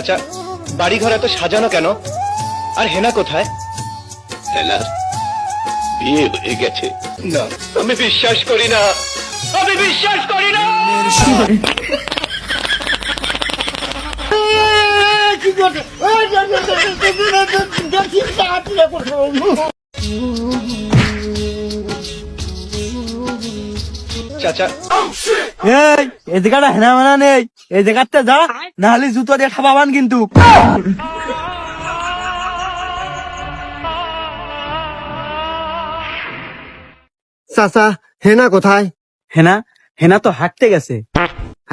চাচা বাড়ি ঘর এত সাজানো কেন আর হেনা কোথায় বিয়ে হয়ে গেছে না আমি বিশ্বাস করি না আমি বিশ্বাস করি না চাচা এই এই জায়গাটা হেনা মানা নেই। এই জায়গাতে যা নাহলে জুতো দিয়ে কিন্তু। চাচা হেনা কোথায়? হেনা হেনা তো হাঁটতে গেছে।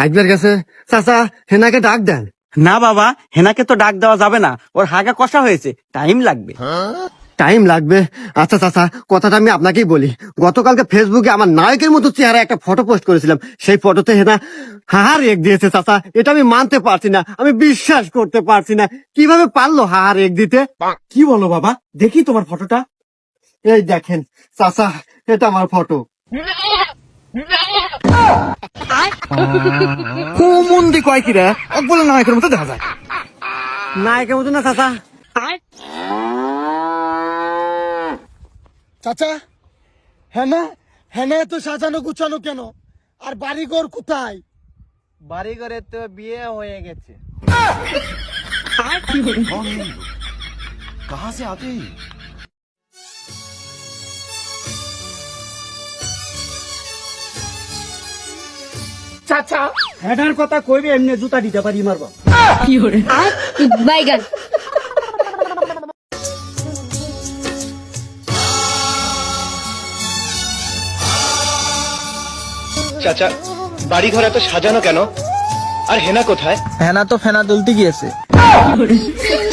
একবার গেছে চাচা হেনাকে ডাক দেন। না বাবা হেনাকে তো ডাক দেওয়া যাবে না। ওর হাগা কষা হয়েছে টাইম লাগবে। টাইম লাগবে। আচ্ছা চাচা কথাটা আমি আপনাকেই বলি। গতকালকে ফেসবুকে আমার নায়কের মতো চেহারা একটা ফটো পোস্ট করেছিলাম। সেই ফটোতে হেনা হাহার এক দিয়েছে চাচা। এটা আমি মানতে পারছি না। আমি বিশ্বাস করতে পারছি না। কীভাবে পারল হাহার এক দিতে? কি বলো বাবা? দেখি তোমার ফটোটা এই দেখেন চাচা এটা আমার ফটো মন্দি কয় কি রে? বলে নায়কের মতো দেখা যায়। নায়কের মতো না চাচা। চাচা হ্যাঁ না হ্যাঁ না এত সাজানো গুছানো কেন? আর বাড়িঘর কোথায়? বাড়িঘরে তো বিয়ে হয়ে গেছে। কাহা সে আতে চাচা হেডার কথা কইবে এমনি জুতা দিতে পারি মারবা। কি হরে বাইগান চাচা বাড়ি ঘর এত সাজানো কেন? আর হেনা কোথায়? হেনা তো ফেনা তুলতে গিয়েছে।